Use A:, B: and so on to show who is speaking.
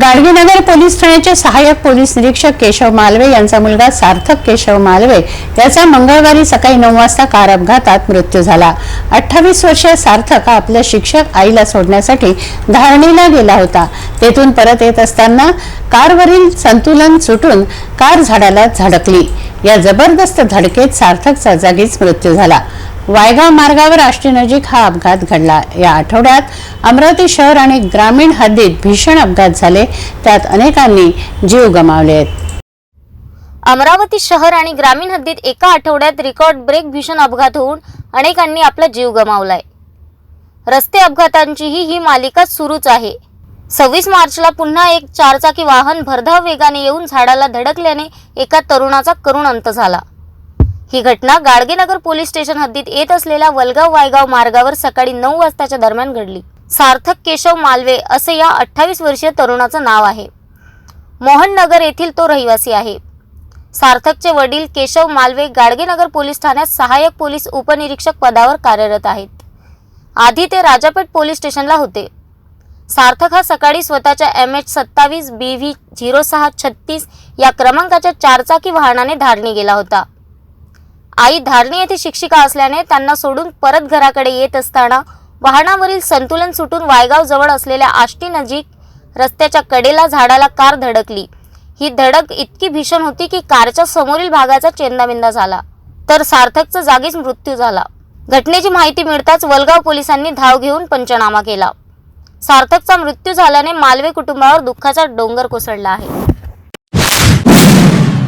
A: Gadgenagar police ठाण्याचे सहाय्यक police निरीक्षक केशव मालवे यांचा मुलगा सार्थक केशव मालवे याचा मंगळवारी सकाळी नऊ वाजता कार अपघातात मृत्यू झाला. अठ्ठावीस वर्षीय सार्थक हा आपल्या शिक्षक आईला सोडण्यासाठी धारणीला गेला होता. तेथून परत येत असताना कारवरील संतुलन सुटून कार झाडाला झडकली. या जबरदस्त धडकेत सार्थकचा जागीच मृत्यू झाला. वायगाव मार्गावर आष्टी नजीक हा अपघात घडला. या आठवड्यात अमरावती शहर आणि ग्रामीण हद्दीत भीषण अपघात झाले. त्यात अनेकांनी जीव गमावले आहेत.
B: अमरावती शहर आणि ग्रामीण हद्दीत एका आठवड्यात रेकॉर्ड ब्रेक भीषण अपघात होऊन अनेकांनी आपला जीव गमावलाय. रस्ते अपघातांचीही ही मालिका सुरूच आहे. सव्वीस मार्चला पुन्हा एक चारचाकी वाहन भरधाव वेगाने येऊन झाडाला धडकल्याने एका तरुणाचा करुण अंत झाला. ही घटना गाडगेनगर पोलीस स्टेशन हद्दीत येत असलेल्या वलगाव वायगाव मार्गावर सकाळी नऊ वाजताच्या दरम्यान घडली. सार्थक केशव मालवे असे या अठ्ठावीस वर्षीय तरुणाचं नाव आहे. मोहन नगर येथील तो रहिवासी आहे. सार्थकचे वडील केशव मालवे गाडगेनगर पोलीस ठाण्यात सहाय्यक पोलीस उपनिरीक्षक पदावर कार्यरत आहेत. आधी ते राजापेठ पोलीस स्टेशनला होते. सार्थक हा सकाळी स्वतःच्या एम एच सत्तावीस बी व्ही झिरो सहा छत्तीस या क्रमांकाच्या चारचाकी वाहनाने धारणी गेला होता. आई धारणी येथे शिक्षिका असल्याने त्यांना सोडून परत घराकडे येत असताना वाहनावरील संतुलन सुटून वायगाव जवळ असलेल्या आष्टी नजीक रस्त्याच्या कडेला झाडाला कार धडकली. ही धडक इतकी भीषण होती की कारच्या समोरील भागाचा चेंदाबिंदा झाला. तर सार्थकचा जागीच मृत्यू झाला. घटनेची माहिती मिळताच वलगाव पोलिसांनी धाव घेऊन पंचनामा केला. सार्थकचा मृत्यू झाल्याने मालवे कुटुंबावर दुःखाचा डोंगर कोसळला आहे.